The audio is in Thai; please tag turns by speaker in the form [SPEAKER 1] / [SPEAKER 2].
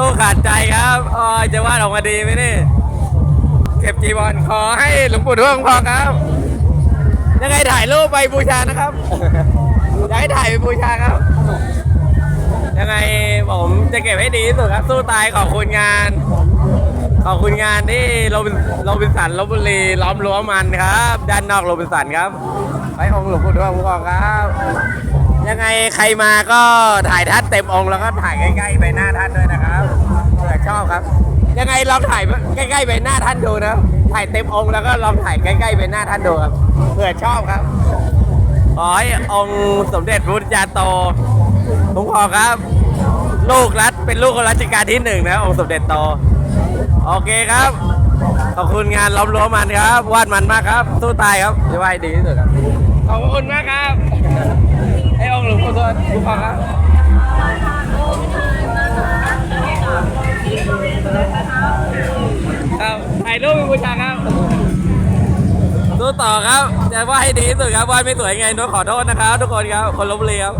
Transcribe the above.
[SPEAKER 1] สู้ขาดใจครับอ้ยจะวาดออกมาดีไหมนี่เก็บจีวรขอให้หลวงปู่ทวงพอครับ ยังไงถ่ายรูปไปบูชานะครับอยากให้ถ่ายไปบูชาครับ ยังไงผมจะเก็บให้ดีที่สุดครับ สู้ตายขอบคุณงาน ขอบคุณงานที่โรบินโรบินสันลบบุรีล้อมรั้วมันครับ ด้านนอกโรบินสันครับไว้องค์หลวงปู่ทวงพอครับ ยังไงใครมาก็ถ่ายท่านเต็มองค์แล้วก็ถ่ายใกล้ๆใบหน้าท่านด้วยนะครับเผื่อชอบครับ ยังไงลองถ่ายใกล้ๆใบหน้าท่านดูนะถ่ายเต็มองค์แล้วก็ลองถ่ายใกล้ๆใบหน้าท่านดูครับเผื่อชอบครับขอให้องค์สมเด็จพระพุทธาโตผมขอครับ ลูกรัฐเป็นลูกของรัชกาลที่หนึ่งนะองค์สมเด็จโตโอเคครับขอบคุณงานล้อมรั้วมันครับวาดมันมากครับสู้ตายครับจะว่าให้ดีที่สุดครับขอบคุณมากครับ องค์หลวงปู่ทวดทุกคนครับครับถ่ายรูปเป็นบูชาครับสู้ต่อครับจะว่าให้ดีที่สุดครับว่าดไม่สวยไงโน้ตขอโทษนะครับ ทุกคนครับ คนลบบุรีครับ